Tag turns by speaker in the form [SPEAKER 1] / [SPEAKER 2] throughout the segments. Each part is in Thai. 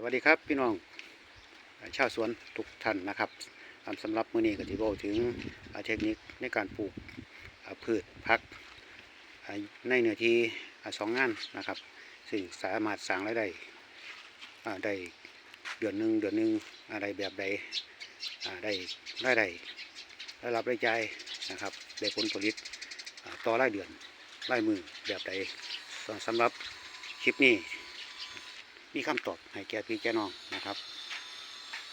[SPEAKER 1] สวัสดีครับพี่น้องชาวสวนทุกท่านนะครับอ่าสำหรับมื้อนี้ก็สิเว้าถึงเทคนิคในการปลูกพืชผักในเนื้อที่สองงานนะครับซึ่งสามารถสร้างรายได้ได้เดือนหนึ่งเดือนหนึ่งอะไรแบบใดได้รายได้ได้รับรายจ่ายนะครับได้ผลผลิตต่อรายเดือนรายมือแบบใดสำหรับคลิปนี้ มีคำตอบให้แก่พี่แก่น้องนะครับ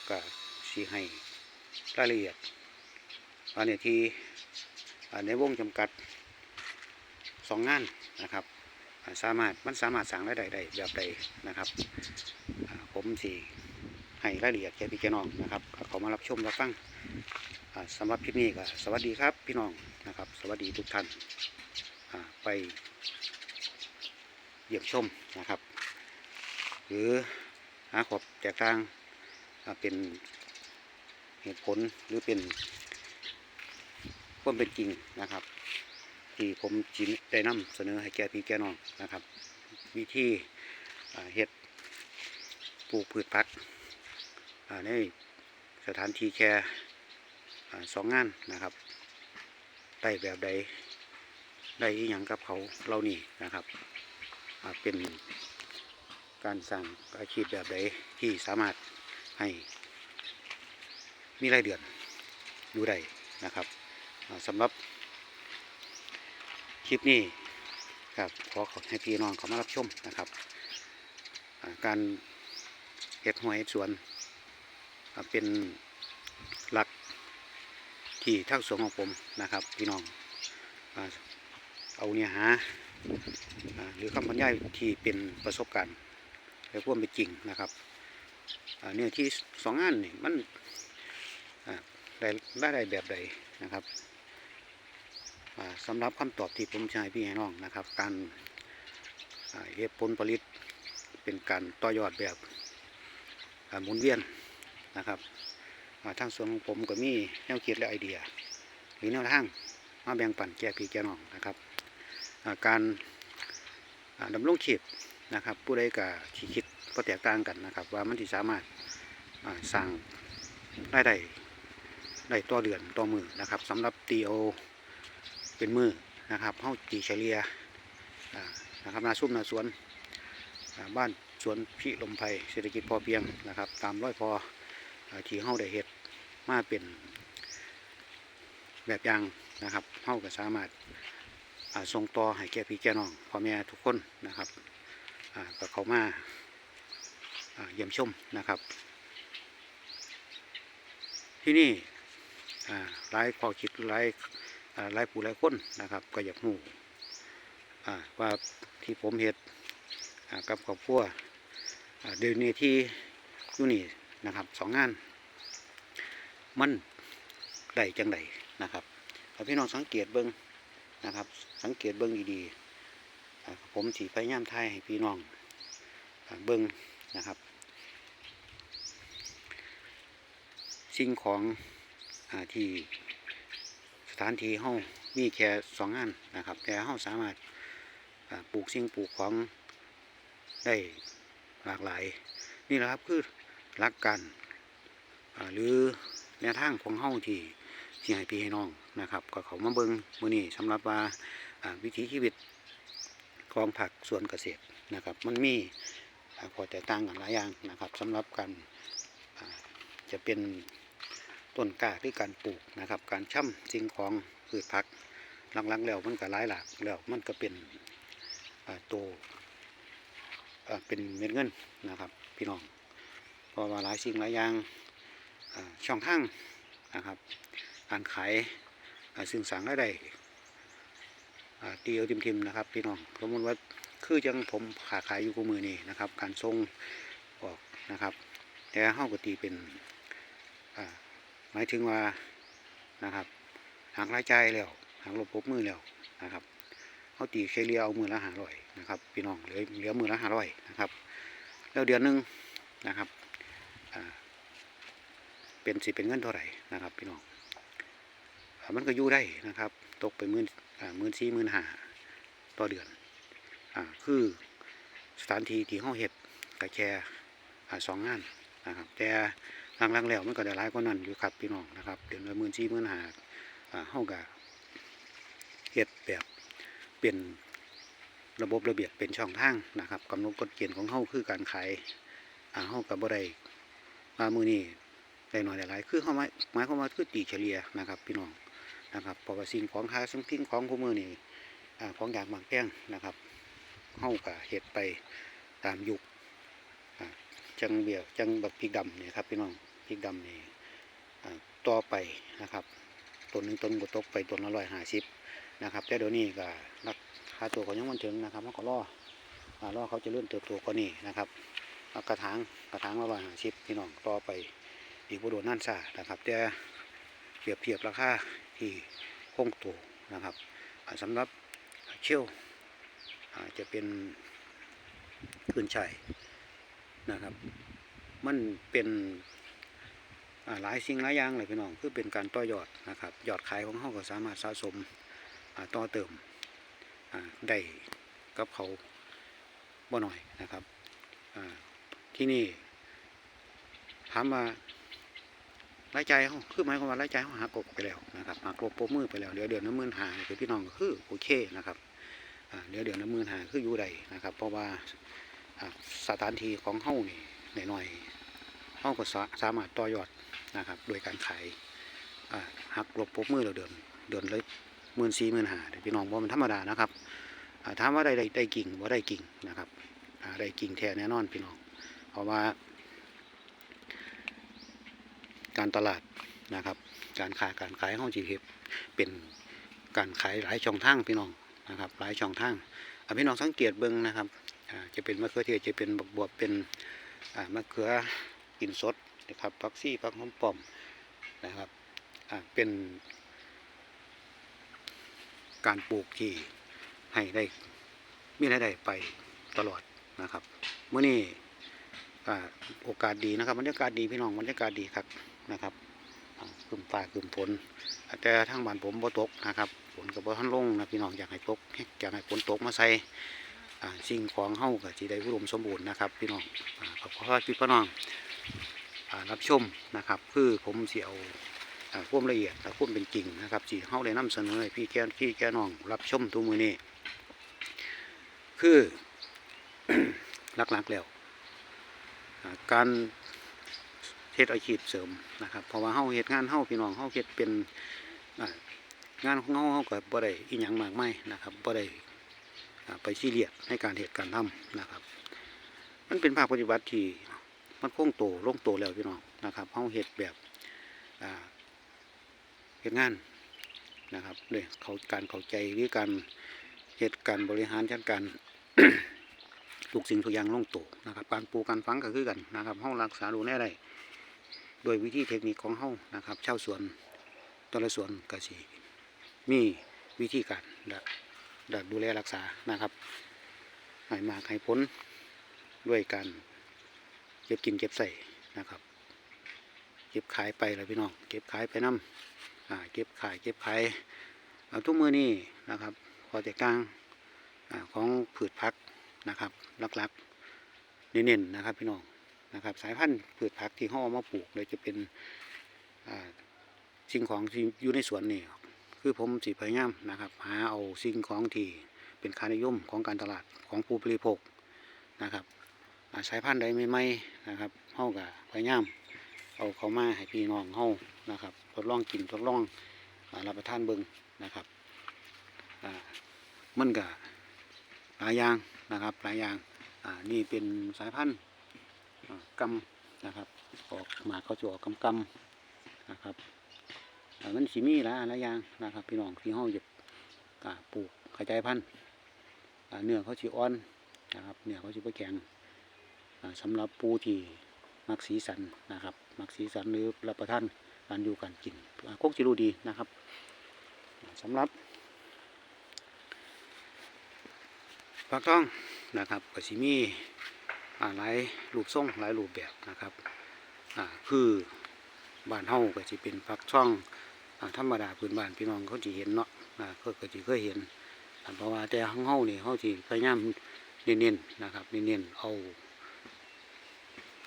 [SPEAKER 1] ก็สีให้รายละเอียดอันนี้ที่ในวงจำกัดสองงานนะครับสามารถมันสามารถสั่งได้ได้แบบใดนะครับ ผมสีให้รายละเอียดแก่พี่แก่น้องนะครับขามารับชมรับฟังอ่าสำหรับคลิปนี้ก็สวัสดีครับพี่น้องนะครับ สวัสดีทุกท่านไปเยี่ยมชมนะครับ หรือหาขอบแตกต่างเป็นเหตุผลหรือเป็นความเป็นจริงนะครับ ที่ผมจินได้นำเสนอให้แก่พี่แก่น้องนะครับ วิธีเฮ็ดปลูกพืชผักในสถานที่แค่สองงานนะครับได้แบบใดได้อีหย่างกับเขาเหล่านี้นะครับเป็น การสร้างอาชีพแบบใดที่สามารถให้มีรายเดือนอยู่ได้นะครับสำหรับคลิปนี้ครับขอขอให้พี่น้องเขามารับชมนะครับ การเก็บหวยเฮ็ดสวนเป็นหลักที่ทั้งสวนของผมนะครับ พี่น้องเอาเนี่ยหาอ่าหรือคำบรรยายที่เป็นประสบการณ์ แต่ความเป็นจริงนะครับเนื้อที่สองงานนี่มันได้ได้ได้แบบใดนะครับอ่าสำหรับคำตอบที่ผมจะให้พี่ให้น้องนะครับ การเฮ็ดผลผลิตเป็นการต่อยอดแบบหมุนเวียนนะครับอ่าทางส่วนของผมก็มีแนวคิดและไอเดีย หรือแนวทางมาแบ่งปันแก่พี่แก่น้องนะครับ การอ่าดำรงชีพ นะครับผู้ใดก็ขีคิดก็แตกต่างกันนะครับ ว่ามันที่สามารถสร้างรายได้ได้ต่อเดือนต่อมือนะครับสำหรับตีโอเป็นมือนะครับเฮาตีเฉลี่ยนะครับนาซุ่มนาสวนบ้านสวนพิลมไพรเศรษฐกิจพอเพียงนะครับ ตามร้อยพอที่เฮาได้เฮ็ดมาเป็นแบบอย่างนะครับเฮาก็สามารถส่งต่อให้แก่พี่แก่น้องพ่อแม่ทุกคนนะครับ ก็เขามาเยี่ยมชมนะครับ ที่นี่หลายพอคิดหลายหลายผู้หลายคนนะครับ ก็อยากรู้อ่าว่าที่ผมเห็ดกับครอบครัวเดี๋ยวนี้ที่อยู่นี่นะครับสองงาน มันได้จังไดนะครับพี่น้องสังเกตเบิ้งนะครับ สังเกตเบิ้งดีๆ ผมสีพยายามถ่ายให้พี่น้องเบิ้งนะครับ สิ่งของอที่สถานที่เฮามีแค่สองงานนะครับ แต่เฮาสามารถปลูกสิ่งปลูกของได้หลากหลาย นี่แหละครับคือหลักการอ่าหรือแนวทางของเฮาที่ที่ให้พี่ให้น้องนะครับ ก็เขามาเบิ้งมือนี้สำหรับว่าวิถีชีวิต ของผักสวนเกษตรนะครับ มันมีอ่าข้อแตกต่างกันหลายอย่างนะครับสำหรับการจะเป็นต้นกล้าหรือการปลูกนะครับ การช่ำสิ่งของพืชผักหลังๆแล้วมันก็หลายหลากแล้วมันก็เป็นตัวเป็นเม็ดเงินนะครับ พี่น้องเพราะว่าหลายสิ่งหลายอย่างช่องทางนะครับการขายอ่าสิ่งสร้างได้ ตีเอาทิมๆนะครับพี่น้องสมมติว่าคือจังผมขาขายอยู่กับมือนี่นะครับ การทรงออกนะครับ แต่เฮาก็ตีเป็นหมายถึงว่านะครับหางรายจ่ายแล้วหางลบปบมือแล้วนะครับเฮาตีเฉลี่ยเอามือละหาร้อยนะครับพี่น้องเหลือเหลือมือละหาร้อยนะครับ แล้วเดือนหนึ่งนะครับเป็นสิเป็นเงินเท่าไหร่นะครับพี่น้อง มันก็อยู่ได้นะครับ ตกไปหมื่นหมื่นสี่หมื่นห้าต่อเดือนอ่าคือสถานที่ที่ห้องเห็ดกระแช่สองงานนะครับแต่หลังๆแล้วมันก็ได้หลายกว่านั้นอยู่ครับพี่น้องนะครับเดือนละหมื่นสี่หมื่นห้าอ่าเฮาก็เฮ็ดแบบเป็นระบบระเบียบเป็นช่องทางนะครับกำหนดกฎเกณฑ์ของเฮาคือการขายอ่าเฮาก็บ่ได้มามือนี้ได้หน้อยได้หลายคือเฮามาหมายความว่าคือตีเฉลี่ยนะครับ พี่น้อง นะครับเพราะว่าสิ่งของค่าสิ่งทิ้งของคู่มือนี่ของอย่ากบางแป้งนะครับเฮาก็เฮ็ดไปตามยุคจังเบียจังแบบพริกดำเนี่ยครับพี่น้องพริกดำนี่ต่อไปนะครับต้นหนึ่งต้นก็ตกไปต้นละร้อยห้าสิบนะครับแต่เดี๋ยวนี้ก็รักค่าตัวเขายังมันถึงนะครับเขาก็รออ่อเขาจะเริ่มเติบโตกว่านี้นะครับกระถางกระถางละร้อยห้าสิบพี่น้องต่อไปอีกบุโดนั่นซานะครับแต่เปรียบเทียบราคา ที่คงตัวนะครับสำหรับเชี่ยวจะเป็นขึ้นชัยนะครับ มันเป็นหลายสิ่งหลายอย่างเลยพี่น้องคือเป็นการต่อยอดนะครับยอดขายของเขาก็สามารถสะสมต่อเติมได้กับเขาบ่หน่อยนะครับที่นี่ถามว่า รายจ่ายเขาคือหมายความว่ารายจ่ายเขาหักกบไปแล้วนะครับหักกบโปมือไปแล้วเหลือเดือนละหมื่นหาคือพี่น้องคือโอเคนะครับอ่าเหลือเดือนละหมื่นหาคืออยู่ใดนะครับ เพราะว่าสถานที่ของเฮ้านี่หน่อยเฮ้าก็สามารถต่อยอดนะครับ โดยการขายอ่าหักลบปมือเราเดินเดินเลยหมื่นสี่หมื่นห้าพี่น้องว่ามันธรรมดานะครับถามว่าได้ได้กิ่งว่าได้กิ่งนะครับได้กิ่งแท้แน่นอนพี่น้อง เพราะว่า การตลาดนะครับ การขายการขายห้องจีเ็เป็นการขายหลายช่องทางพี่น้องนะครับ หลายช่องทางอ่าพี่น้องสังเกตเบิ้งนะครับอ่าจะเป็นมะเขือเทศจะเป็นบวบเป็นอ่ามะเขือกินสดนะครับผักซี่ผักหอมปอมนะครับอ่าเป็นการปลูกที่ให้ได้มีรายได้ไปตลอดนะครับเมื่อนี้อ่าโอกาสดีนะครับบรรยากาศดีพี่น้องบรรยากาศดีครับ นะครับอ่ากึ่มฟ้ากึ่มฝนแต่ทางบ้านผมบ่ตกนะครับฝนกับบ่ทันลงนะพี่น้องอยากให้ตกอยากให้ฝนตกมาใส่สิ่งของเฮาก็สิได้อุดมสมบูรณ์นะครับพี่น้องขอขอให้พี่พี่น้องรับชมนะครับ คือผมสิเอาอ่าควมละเอียดและความเป็นจริงนะครับสิเฮาได้นำเสนอให้พี่แก่พี่แก่น้องรับชมทุกมือนี้คือหลักๆแล้วการ เฮ็ดอาชีพเสริมนะครับเพราะว่าเฮาเฮ็ดงานเฮาพี่น้องเฮาเฮ็ดเป็นงานของเฮาเฮาก็บ่ได้อีหยังมากมายนะครับบ่ได้ไปซีเรียสในการเหตุการทำนะครับ มันเป็นภาคปฏิบัติที่มันคงโตลงโตแล้วพี่น้องนะครับเฮาเหตุแบบเหตุงานนะครับเลยเขาการเข้าใจหรือการเหตุการบริหารจัดการทุกสิ่งทุกอย่างลงโตนะครับ การปูการฝังก็คือกันนะครับเฮารักษาดูแลได้ โดยวิธีเทคนิคของเฮานะครับเช่าสวนแต่ละสวนก็สิมีวิธีการดักดูแลรักษานะครับให้มากให้พ้นด้วยการเก็บกินเก็บใส่นะครับ เก็บขายไปแล้วพี่น้องเก็บขายไปน้ำเก็บขายเก็บขายเอาทุกมือนี่นะครับพอแต่กลางอของผืชพักนะครับลักๆเน้นๆนะครับพี่น้อง นะครับ สายพันธุ์ผืชพักที่เขาเอมาปลูกเลยจะเป็นสิ่งของที่อยู่ในสวนนี่คือผมสิพยายามนะครับ หาเอาสิ่งของที่เป็นค่านิยมของการตลาดของผู้บริโภคนะครับสายพันธุ์ใดใหม่ๆนะครับเฮากับพยายามเอาเขามาให้พี่น้องเฮานะครับทดลองกินทดลองรับประทานเบิ่งนะครับมันก็หลายอย่างนะครับหลายอย่างนี่เป็นสายพันธุ์ กำนะครับ ออกมาเขาจะออกกำกำนะครับอ่ามันสิมีหลายอันหลายอย่างนะครับ พี่น้องที่เฮาจะอ่าปลูกขยายพันธุ์เนื้อเขาสิอ่อนนะครับเนื้อเขาสิบ่แข็งอ่าสำหรับปูที่มักสีสันนะครับ มักสีสันหรือรับประทานการอยู่การกินอ่าคงสิรู้ดีนะครับอ่าสำหรับผักทองนะครับก็สิมีอ่า หลายรูปทรงหลายรูปแบบนะครับคือบ้านเฮาก็สิเป็นผักช่องธรรมดาพื้นบ้านพี่น้องเขาจีเห็นเนาะอ่าเขาก็จีเคยเห็นเพราะว่าแต่ของเฮานี่เขาจีพยายามเน้นๆนะครับเน้นๆเอา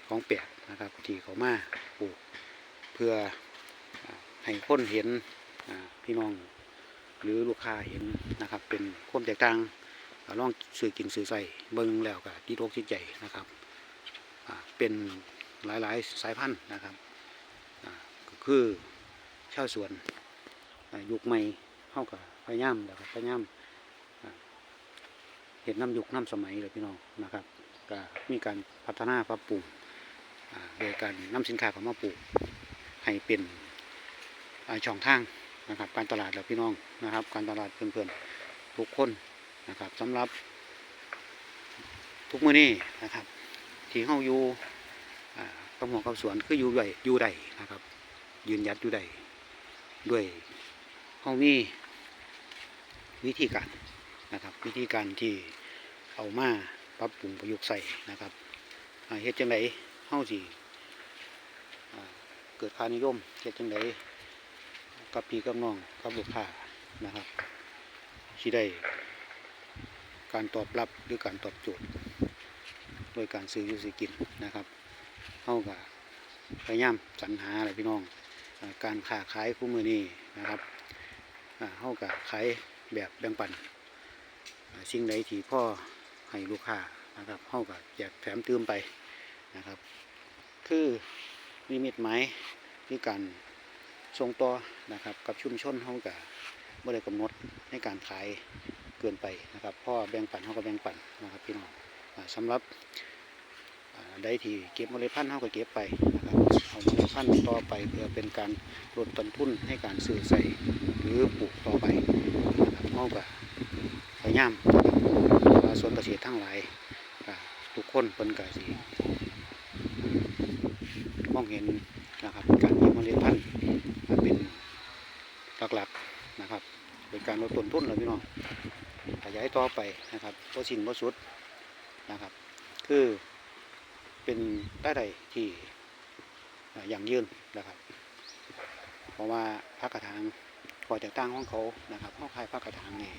[SPEAKER 1] ของแปลกนะครับที่เขามาปลูกเพื่อให้คนเห็นพี่น้องหรือลูกค้าเห็นนะครับเป็นความแตกต่าง อ่าลองซื้อกินซื้อใส่เบิ่งแล้วก็ที่โรคที่ใจนะครับเป็นหลายๆสายพันธุ์นะครับก็คือชาวสวนยุคใหม่เข้ากับพยายามแล้วก็พยายามเห็นน้ำยุคน้ำสมัยเลยพี่น้องนะครับก็มีการพัฒนาปรับปรุงอ่าโดยการนำสินค้าข้ามาปลูกให้เป็นช่องทางนะครับ การตลาดแล้วพี่น้องนะครับ การตลาดเพื่อนๆทุกคน นะครับสำหรับ ทุกมื้อนี้นะครับ ที่เฮาอยู่อ่ากับหัวกับสวนคืออยู่ใดอยู่ใดนะครับ ยืนยัดอยู่ใดด้วยเฮามีวิธีการนะครับ วิธีการที่เอามาปรับปรุงประยุกต์ใส่นะครับเฮ็ดจังไดเฮาสิเกิดค่านิยมเฮ็ดจังไดกับพี่กับน้องกับลูกค้านะครับสิได้ การตอบรับหรือการตอบโจทย์โดยการซื้ออยู่ซื้อกินนะครับเฮาก็พยายามสรรหาอะไรพี่น้องอการค้าขายคู่มือนี้นะครับอ่าเฮาก็ขายแบบแบ่งปันสิ่งใดที่พ่อให้ลูกค้านะครับเข้ากับแจกแถมเติมไปนะครับ คือมีมิตหมายในการส่งต่อนะครับกับชุมชนเข้ากับบ่ได้กำหนดในการขาย เกินไปนะครับพ่อแบ่งปันเขาก็แบ่งปันนะครับพี่น้องอ่าสำหรับใดที่เก็บเมล็ดพันธุ์เขาก็เก็บไปนะครับเอาเมล็ดพันธุ์ต่อไปเพื่อเป็นการลดต้นทุนให้การซื้อใส่หรือปลูกต่อไปนะครับเขาก็พยายามนะครับว่าส่วนเกษตรทั้งหลายทุกคนเพิ่นกสิมองเห็นนะครับการเก็บเมล็ดพันธุ์เป็นหลักๆนะครับเป็นการลดต้นทุนเลยพี่น้อง ยายต่อไปนะครับบ่สิ้นบ่สุดนะครับ คือเป็นได้ใดที่อย่างยืนนะครับ เพราะว่าพักกระถางข้อแตกต่างของเขานะครับเขาขายพักกระถางนี่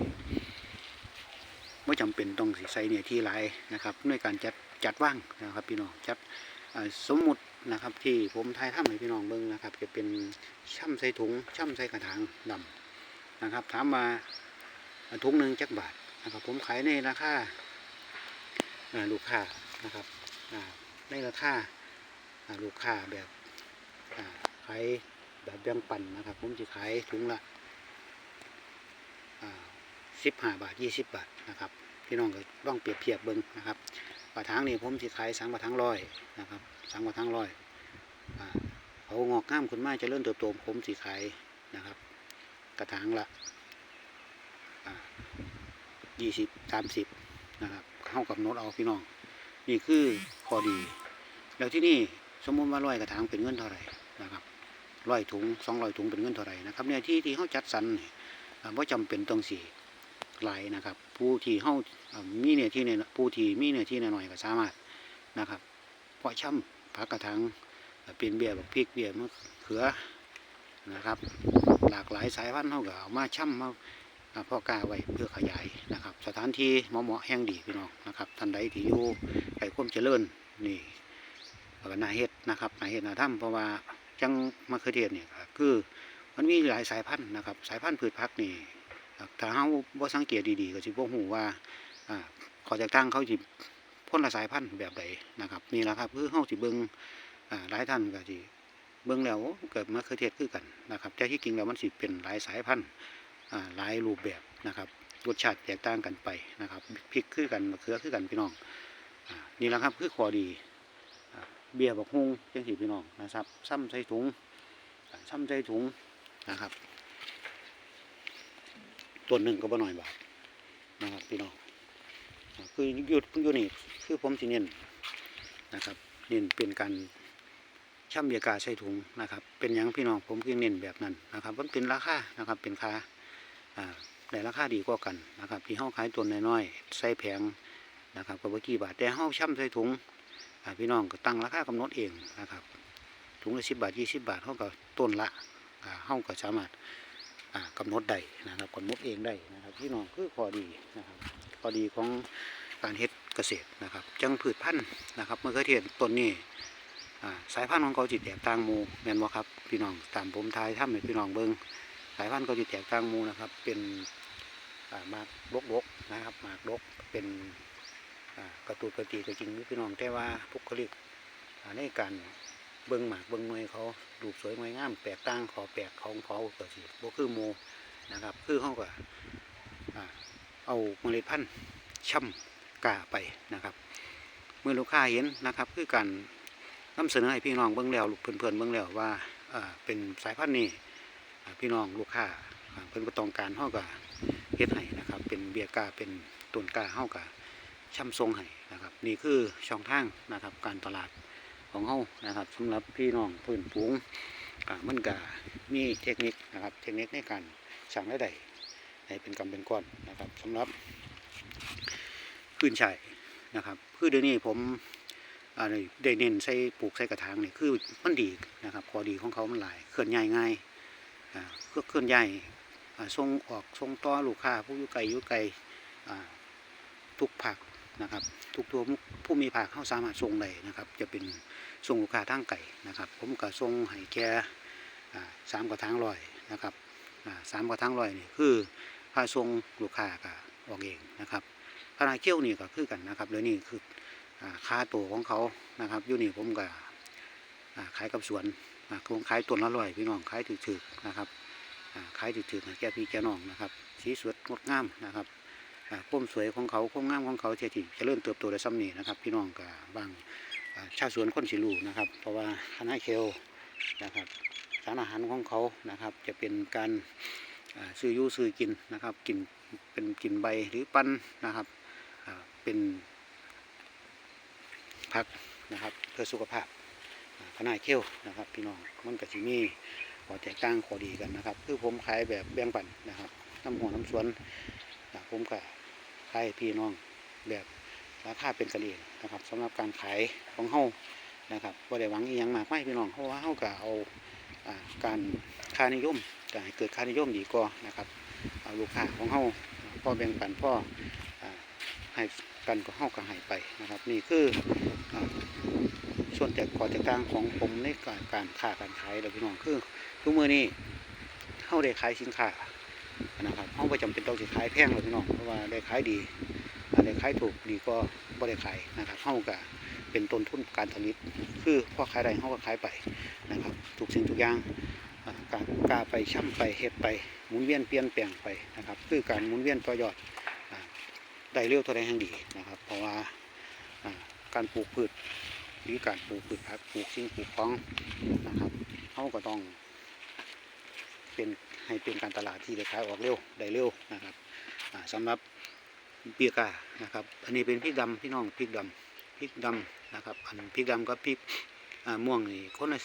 [SPEAKER 1] ไม่จำเป็นต้องใส่เนี่ยที่หลายนะครับในการจัดจัดว่างนะครับพี่น้องจัดสมมุตินะครับที่ผมทายทำให้พี่น้องเบิ่งนะครับ จะเป็นช่ำใส่ถุงช่ำใส่กระถางดำนะครับ ถามมา ถุงหนึ่งจักบาทนะครับผมขายในราคาลูกค้านะครับในราคาลูกค้าแบบขายแบบแบงปั่นนะครับ ผมจะขายถุงละสิบห้าบาทยี่สิบบาทนะครับพี่น้องก็ต้องเปรียบเทียบเบิ้งนะครับกระถางนี่ผมสิขายสังกระถางร้อยนะครับสังกระถางร้อยเขางอกง่ามขึ้นมาเจะเริ่มเติบโตผมสิขายนะครับ กระถางละ ยี่สิบสามสิบนะครับเข้ากับโน้ตเอาพี่น้อง นี่คือข้อดี แล้วที่นี่สมมติว่าร้อยกระถางเป็นเงินเท่าไหร่นะครับร้อยถุงสองร้อยถุงเป็นเงินเท่าไหร่นะครับเนี่ยที่ที่เขาจัดสรรเนี่ยว่าจำเป็นต้องสี่หลายนะครับ ผู้ที่เฮามีเนื้อที่เนี่ยผู้ที่มีเนื้อที่หน่อยก็สามารถนะครับเพาะช่ำผักกระถางเอ่อเป็นเบี้ยบักพริกเบี้ยมะเขือนะครับ หลากหลายสายพันธุ์เฮาก็เอามาช่ำมาอ่า พ่อกล้าไว้เพื่อขยายนะครับ สถานที่เหมาะๆแห่งดีพี่น้องนะครับท่านใดที่อยู่ไก่ควมเจริญนี่ก็น่าเฮ็ดนะครับนาเฮ็ดน่าทำเพราะว่าจังมะเขือเทศเนี่ยคือมันมีหลายสายพันธุ์นะครับ สายพันธุ์พืชผักนี่ถ้าเฮาบ่สังเกตดีๆก็สิบ่ฮู้ว่าอ่าขอแตกต่างเขาสิพ่นละสายพันธุ์แบบใดนะครับนี่แหละครับคือเฮาสิเบิ่งอ่าหลายท่านก็สิเบิ่งแล้วเกิดมะเขือเทศคือกันนะครับแต่ที่จริงแล้วมันสิเป็นหลายสายพันธุ์ หลายรูปแบบนะครับรสชาติแตกต่างกันไปนะครับพริกคือกันมะเขือคือกันพี่น้องอนี่แหละครับคือขอดี เบี้ยบักฮุงจังซี่พี่น้องนะครับ ซ้ำใส่ถุงซ้ำใส่ถุงนะครับต้นหนึ่งก็บ่น้อยบาทนะครับพี่น้องคือหยุดอยู่นี่คือผมสิเน้นนะครับเน้นเป็นการช่ำเบียกาใส่ถุงนะครับ เป็นอย่างพี่น้องผมคือเน้นแบบนั้นนะครับ มันเป็นราคานะครับเป็นค่า ได้ราคาดีกว่ากันนะครับที่เฮาขายต้นน้อยๆใส่แผงนะครับก็บ่กี่บาทแต่เฮาช่ำใส่ถุงพี่น้องก็ตั้งราคากำหนดเองนะครับถุงละสิบบาทยี่สิบบาทเฮาก็ต้นละอ่าเฮาก็สามารถอ่ากำหนดได้นะครับกำหนดเองได้นะครับพี่น้องคือข้อดีนะครับข้อดีของการเฮ็ดเกษตรนะครับ จังพืชพันธุ์นะครับเมื่อเขือเทศต้นนี้อ่สายพันธุ์ของเขาจิตแตกต่างมูแมนบ่ครับพี่น้องตามผมทายถ้ำให้พี่น้องเบิ่งายพันธุ์เขาจิตแตกต่างมูนะครับ เป็นหมากดกดกๆนะครับหมากดกเป็นกระตูดกระตีก็จริงพี่น้องแต่ว่าพุกคลิกอ่าในการเบิ่งหมากเบิ่งหน่วยเขาดูสวยงวยงามแปลกต่างขอแปลกของเขาก็สิบ่คือมูนะครับ คือเขาก็อ่าเอาเมล็ดพันธุ์ช่ำกาไปนะครับ เมื่อลูกค้าเห็นนะครับ คือการนำเสนอให้พี่น้องเบิ่งแล้วเพื่อนๆเบิ่งแล้วว่าอ่าเป็นสายพันธุ์นี้ พี่น้องลูกค้าเพิ่นก็ต้องการเฮาก็เฮ็ดให้นะครับ เป็นเบียร์กาเป็นต้นกาเฮาก็ช่ำทรงให้นะครับ นี่คือช่องทางนะครับ การตลาดของเฮานะครับสำหรับพี่น้องพื้นฝูงมันก็มีเทคนิคนะครับ เทคนิคในการสั่งรายได้ให้เป็นกำเป็นก้อนนะครับสำหรับพื้นชายนะครับคือเดี๋ยวนี้ผมอ่าได้ได้เน้นใส่ปลูกใส่กระถางนี่คือมันดีนะครับข้อดีของเขามันหลายเคลื่อนย้ายง่าย เคลื่อเคลื่อนย้ายอ่ส่งออกส่งต่อลูกค้าผู้อยู่ไกลอยู่ไกลอ่ทุกภาคนะครับ ทุกตัวผู้มีภาคเขาสามารถส่งได้นะครับ จะเป็นส่งลูกค้าทางไก่นะครับ ผมก็ส่งให้แค่สามกระถางลอยนะครับสามกระถางลอยนี่คือค่าส่งลูกค้าก็ออกเองนะครับพนาเกี้ยวนี่ก็คือกันนะครับแล้วนี่คือค่าตัวของเขานะครับอยู่นี่ผมก็ขายกับสวน อ่าผมขายต้นละร้อยพี่น้องขายถือๆนะครับขายถือๆให้แก่พี่แก่น้องนะครับสีสวยงดงามนะครับอ่าคมสวยของเขาความงามของเขาเที่ที่เจะเริ่มเติบโตได้ซ้ำนี่นะครับ พี่น้องก็บบางชาสวนคนสิรูนะครับ เพราะว่าคณะเคลนะครับสารอาหารของเขานะครับ จะเป็นการซื้อยูซื้อกินนะครับกินเป็นกินใบหรือปั้นนะครับเป็นผักนะครับเพื่อสุขภาพ ขนาดเขี้ยวนะครับ พี่น้องมันก็จะมีขอแตกต่างขอดีกันนะครับ คือผมขายแบบแบ่งปันนะครับน้ำหัวน้ำสวนอ่าผมก็ขายพี่น้องแบบราคาเป็นกันเองนะครับสำหรับการขายของเฮานะครับบ่ได้หวังอีหยังมากไม่พี่น้องเพราะว่าเฮาก็เอาอการค่านิยมก็ให้เกิดค่านิยมดีกว่านะครับเอาลูกค้าของเฮาพ่อแบ่งปันพ่อให้กันก็เข้ากันหายไปนะครับ นี่คือ ส่วนแตกขอแตกต่างของผมในการการค้าการขายเราพี่น้องคือทุกมือนี้เข้าได้ขายสินค้านะครับเข้าประจำเป็นต้องสิขายแพงเลยพี่น้องเพราะว่าได้ขายดีอ่าได้ขายถูกดีก็บ่ได้ขายนะครับเข้ากับเป็นต้นทุนการผลิตคือพอขายได้เข้าก็ขายไปนะครับทุกสิ่งทุกอย่างการกล้าไปช่ำไปเฮ็ดไปหมุนเวียนเปลี่ยนแปลงไปนะครับ คือการหมุนเวียนต่อยอดได้เร็วเท่าไรแห่งดีนะครับ เพราะว่าการปลูกพืช รือการปลูกพืชผักปลูกสิ่งปลูกของนะครับเขาก็ต้อง เป็นให้เป็นการตลาดที่ได้ขายออกเร็วได้เร็วนะครับอ่าสำหรับเปียกานะครับ อันนี้เป็นพริกดำพี่น้องพริกดำพริกดำนะครับ อันพริกดำกับพริกม่วงนี่คนละ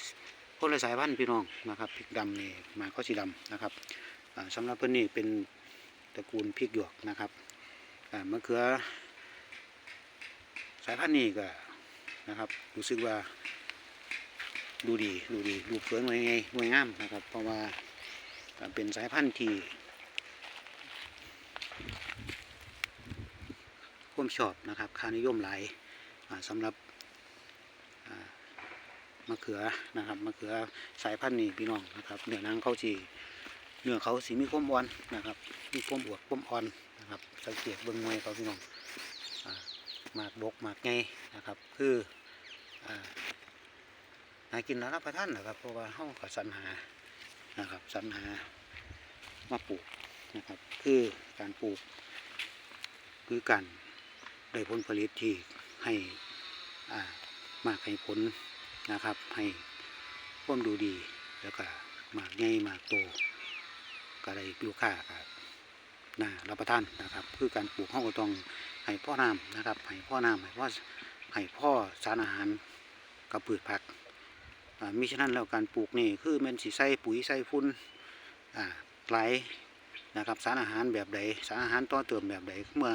[SPEAKER 1] คนละสายพันธุ์พี่น้องนะครับพริกดำนี่มาข้อสีดำนะครับอ่าสำหรับเพื่อนนี่เป็นตระกูลพริกหยวกนะครับมะเขือสายพันธุ์นี้ก็ นะครับ รู้สึกว่าดูดีดูดีรูปสวยงวยไงงวยงามนะครับ เพราะว่าเป็นสายพันธุ์ที่ควมชอบนะครับค่านิยมหลายสำหรับมะเขือนะครับมะเขือสายพันธุ์นี้พี่น้องนะครับเนื้อนังเขาสีเนื้อเขาสีมีความอ่อนนะครับมีความอวบความอ่อนนะครับสังเกตเบื้องมวยเขาพี่น้อง หมากบกหมากไงนะครับ คืออ่าหากินแล้วรับประทานนะครับ เพราะว่าเฮาก็สรรหานะครับสรรหามาปลูกนะครับ คือการปลูก คือการได้ผลผลิตที่ให้มากให้ผลนะครับ ให้ควมดูดีแล้วก็หมากไงหมากโตก็ได้ลูกค้าก็ น่ารับประทานนะครับ คือการปลูกข้าวก็ต้องให้พ่อน้ำนะครับให้พ่อน้ำให้พ่อให้พ่อสารอาหารกับพืชผักมิฉะนั้นแล้วการปลูกนี่คือมันสีใส่ปุ๋ยใส่ฟุ้นไหลนะครับสารอาหารแบบใดสารอาหารต่อเติมแบบใดเมื่อ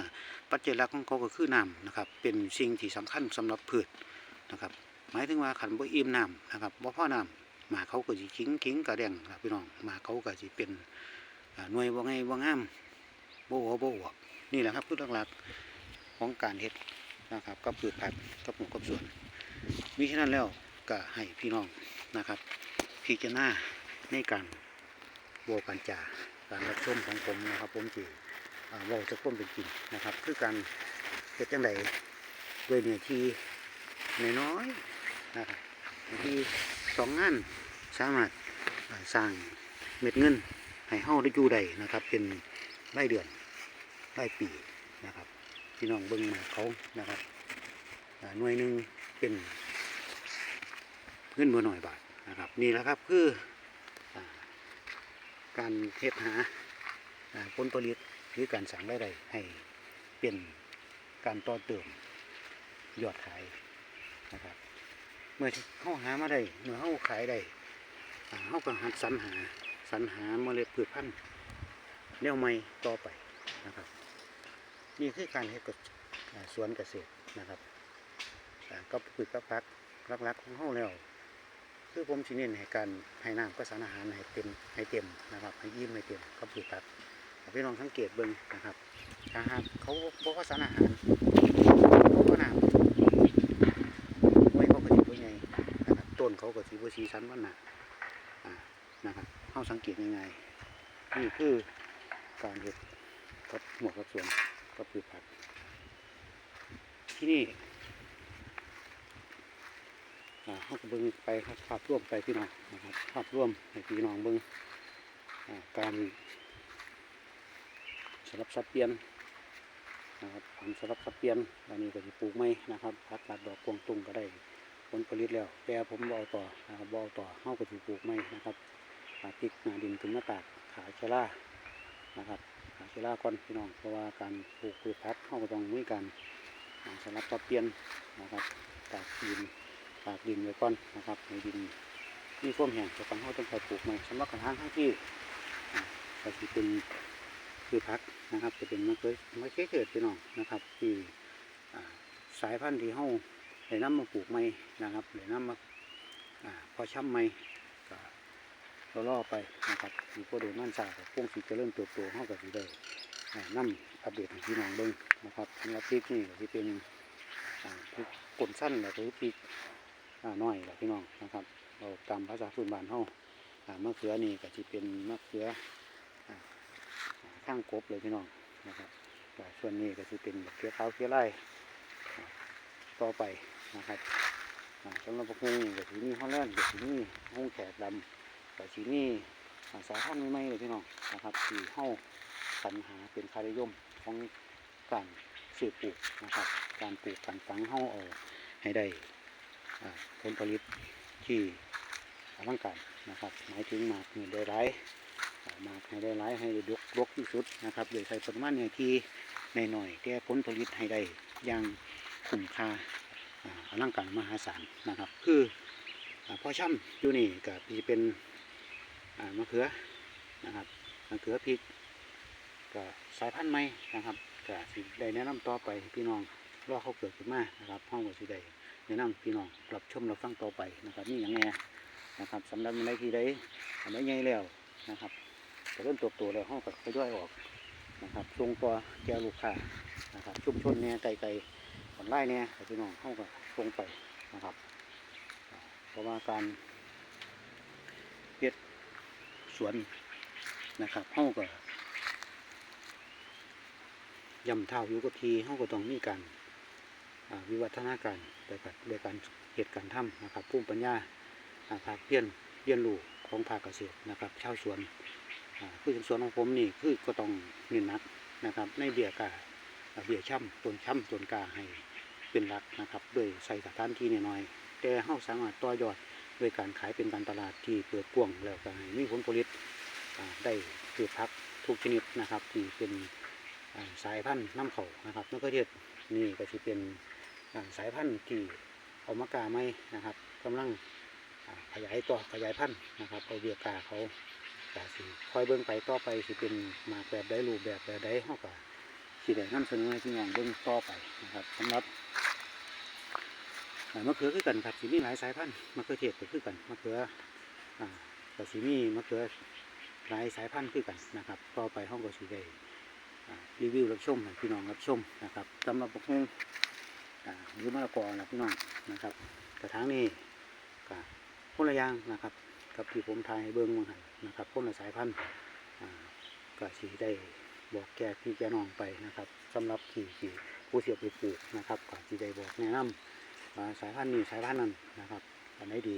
[SPEAKER 1] ปัจเจักของเขาก็คือน้ำนะครับ เป็นสิ่งที่สำคัญสำหรับพืชนะครับ หมายถึงว่าขันบ่อิ่มน้ำนะครับบ่พ่อน้ำมาเขาก็สิคิงคิงกระแดงครับพี่น้องมาเขาก็สิเป็นหน่วยบ่ไงบ่งาม โบโอโบวนี่แหละครับพืชหลักๆของการเฮ็ดนะครับกับพืชผักกับหมูกับสวนมิฉะนั้นแล้วก็ให้พี่น้องนะครับพิจารณาในการโบกันจ่าการรับชมของผมนะครับผมจีเว่าจะพ้นเป็นจริงนะครับ คือการเฮ็ดจังไดด้วยเนื้อที่น้อยๆนะครับที่สองงานสามารถสร้างเม็ดเงินให้เฮาได้อยู่ได้นะครับ เป็นรายเดือน รายปีนะครับพี่น้องเบิ่งมาเขานะครับหน่วยหนึ่งเป็นเงินบ่หน่อยบาทนะครับนี่แหละครับคืออการเฮ็ดหาผลผลิตหรือการสั่งรายได้ให้เป็นการต่อเติมยอดขายนะครับ เมื่อเข้าหามาได้เมื่อเข้าขายได้เข้าก็หัดสรรหาสรรหาเมล็ดพืชพันธุ์แนวใหม่ต่อไปนะครับ นี่คือการเฮ็ดกับอ่าสวนเกษตรนะครับก็พืชกับพักรักๆของเฮาแล้ว คือผมสิเน้นให้การให้น้ำก็สารอาหารให้เต็มให้เต็มนะครับให้ยิ้มให้เต็มกับพืชพักพี่น้องสังเกตเบิ่งนะครับถ้าหากเขาบอกว่าสารอาหารเขาก็น้ำไว้เขาก็สิบ่ใหญ่นะครับต้นเขาก็สิบ่สีสันวันหนาอ่านะครับเฮาสังเกตง่ายๆนี่คือการเฮ็ดกับหมวกกับสวน ก็พืชผัก ที่นี่อ่าเขาเบิ่งไปครับภาพร่วมไปพี่น้องนะครับภาพร่วมให้พี่น้องเบิ่งอ่าการสลับสับเปลี่ยนนะครับทำสลับสับเปลี่ยนอันนี้ก็จะปลูกไม้นะครับพักกาดดอกกวงตุ้งก็ได้ผลผลิตแล้วแต่ผมบอกต่อนะครับบอกต่อเฮาก็จะปลูกไม้นะครับอ่าพริกหนาดินถึงหน้าตากขายชะล่านะครับ เวลาก่อนพี่น้องเพราะว่าการปลูกพืชพักเข้าก็ต้องมีการอ่าสลับปรับเปลี่ยนนะครับตากดินตากดินไว้ก่อนนะครับในดินมีความแห้งจะต้องเขาต้องคอยปลูกใหม่สำหรับกระถางทั้งที่อ่าก็จะเป็นพืชพักนะครับ จะเป็นมะเขือมะเขือเทศพี่น้องนะครับที่สายพันธุ์ที่เขาได้นำมาปลูกใหม่นะครับได้นำมาอ่าพอช่ำใหม่ เราล่อไปนะครับมีพวกเดือนมันสาพวงสีจะเริ่มเติบโตเข้ากับสีได้อ่นอัปเดตให้พี่น้องเบิ่งนะครับสำหรับพริกนี่ก็ที่เป็นพริกกลนสั้นแล้วก็พริกน้อยแหละพี่น้องนะครับ เราตามภาษาพื้นบ้านเฮาอ่ามะเขือนี่ก็ที่เป็นมะเขือข้างกบเลยพี่น้องนะครับแต่ส่วนนี้ก็ที่เป็นเขือขาวเขือไร่อ่ต่อไปนะครับสำหรับพวกนี้ก็ที่นี่ฮอลแลนด์ก็ที่นี่ห้องแขกดำ แต่ทีนี้อ่สายพันธุ์ใหม่ๆเลยพี่น้องนะครับที่เข้าสรรหาเป็นคาริยมของการสืบปลูกนะครับ การปลูกการฝังเข้าเอาให้ได้ผลผลิตที่อลังการนะครับหมายถึงหมากนี่ได้ร้ายหมากให้ได้ร้ายให้ได้ดกดกที่สุดนะครับโดยใช้ปริมาณเนี่ยที่ในหน่อยแต่ผลผลิตให้ได้อย่างคุ้มค่าอ่าอลังการมหาศาลนะครับ คือพ่อช่ำอยู่นี่ก็จะเป็น มะเขือนะครับมะเขือพริกก็สายพันธุ์ใหม่นะครับก็สิได้แนะนำต่อไปพี่น้องรอเขาเกิดขึ้นมานะครับห้องก็สิได้แนะนำพี่น้องรับชมรับฟังต่อไปนะครับนี่อย่างไงนะครับสำหรับในที่ใดอันใดใหญ่แล้วนะครับเริ่มตัวโตแล้วห้องก็ค่อยๆออกนะครับส่งต่อแก่ลูกค้านะครับชุมชนเนี่ยไกลๆออนไลน์เนี่ยพี่น้องห้องก็ส่งไปนะครับ เพราะว่าการ สวนนะครับเฮาก็ย่ำเท้าอยู่กับทีเฮาก็ต้องมีการวิวัฒนาการโดยการโดยการเหตุการทำนะครับภูมิปัญญาภาคเพี้ยนเรียนรู้ของภาคเกษตรนะครับชาวสวนคือสวนของผมนี่คือก็ต้องเน้นนักนะครับ ในเบียกาอ่าเบียช่ำต้นช่ำต้นกาให้เป็นหลักนะครับ โดยใส่สถานที่น้อยแต่เฮาสามารถต่อยอด ด้วยการขายเป็นการตลาดที่เปิดกว้างแล้วก็ให้มีผลผลิตได้พืชพักทุกชนิดนะครับ ที่เป็นสายพันธุ์น้ำเขานะครับนกกระเทียดนี่ก็จะเป็นสายพันธุ์ที่เอามากาไม่นะครับกำลังขยายตัวขยายพันธุ์นะครับเอาเบียกาเขาก็สิคอยเบิ่งไปต่อไปสิเป็นมาแบบใดรูปแบบแบบใดเฮาก็สิได้นำเสนอให้พี่น้องเบิ่งต่อไปนะครับสำหรับ มะเขือคือกันครับสีมีหลายสายพันธุ์มะเขือเทศก็คือกันมะเขืออ่าก็สีมีมะเขือหลายสายพันธุ์คือกันนะครับต่อไปห้องก็สีได้รีวิวรับชมพี่น้องรับชมนะครับสำหรับพวกนี้หรือมะละกอนะพี่น้องนะครับกระถางนี้ก็คนละยางนะครับ กับที่ผมทายให้เบิ้งมาหันนะครับคนละสายพันธุ์อ่าก็สีได้บอกแก่พี่แกน้องไปนะครับสำหรับที่ที่ผู้เสียไปปลูกนะครับก็สีได้บอกแนะนำว่า สายพันธุ์นี้สายพันธุ์นั้นนะครับอันไหนดี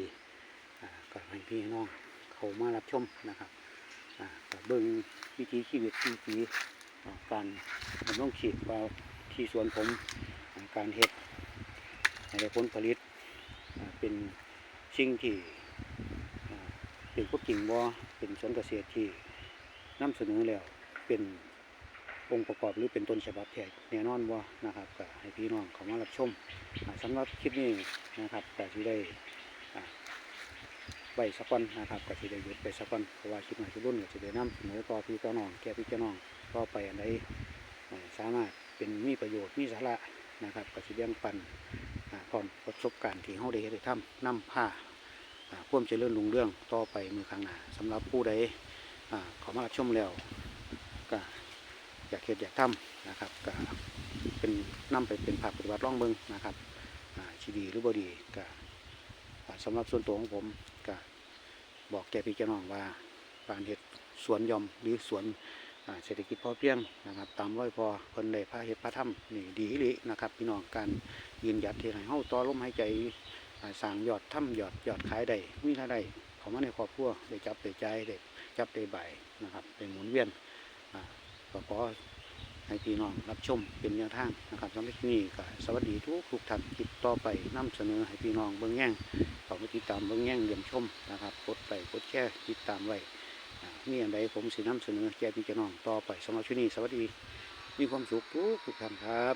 [SPEAKER 1] ก็ให้พี่น้องเขามารับชมนะครับอ่าก็เบิ้งวิถีชีวิตวิถีอ่การดำรงชีพว่าที่สวนผมการเฮ็ดให้ได้ผลผลิตเป็นสิ่งที่เป็นพวกกิ่งบ่เป็นสวนเกษตรที่นำเสนอแล้วเป็น องค์ประกอบหรือเป็นต้นฉบับแท้แน่นอนบ่นะครับก็ให้พี่น้องเขามารับชมอ่าสำหรับคลิปนี้นะครับก็สิได้อ่าไว้สักวันนะครับก็สิได้หยุดไปสักวันเพราะว่าคลิปใหม่คลิปรุ่นก็สิได้นำเสนอต่อพี่ต่อน้องแก่พี่แก่น้องต่อไปอันใดสามารถเป็นมีประโยชน์มีสาระนะครับก็สิแบ่งปันอ่าพร้อมประสบการณ์ที่เฮาได้เฮ็ดได้ทำนำผ้าอ่าควมเจริญรุ่งเรื่องต่อไปมือข้างหน้าสำหรับผู้ใดขอมารับชมแล้วก็ อยากเฮ็ดอยากทำนะครับก็เป็นนำไปเป็นภาคปฏิบัติร่องเบิงนะครับชีดีหรือบ่ดีก็อ่าสำหรับส่วนตัวของผมก็บอกแกพี่แกน้องว่าการเฮ็ดสวนยอมหรือสวนเศรษฐกิจพอเพียงนะครับ ตามร้อยพอเพิ่นได้พาเฮ็ดพาทำนี่ดีอีหลีนะครับพี่น้องการยืนหยัดที่ให้เฮาต่อลมหายใจสร้างยอดถ้ำยอดยอดขายได้มีรายได้เขามาในครอบครัวได้จับได้ใจได้จับได้ใบนะครับได้หมุนเวียน ก็ขอให้พี่น้องรับชมเป็นแนวทางนะครับสำหรับนี้ก็สวัสดีทุกทุกท่านคลิปต่อไปนํเสนอให้พี่น้องเบื้องแง่งเขาไปติดตามเบื้องแง่งเยี่ยมชมนะครับกดไปกดแชร์ติดตามไว้มีอันใดผมสินํเสนอแก่พี่น้องต่อไปสำหรับช่วงนี้สวัสดีมีความสุขทุกทุกท่านครับ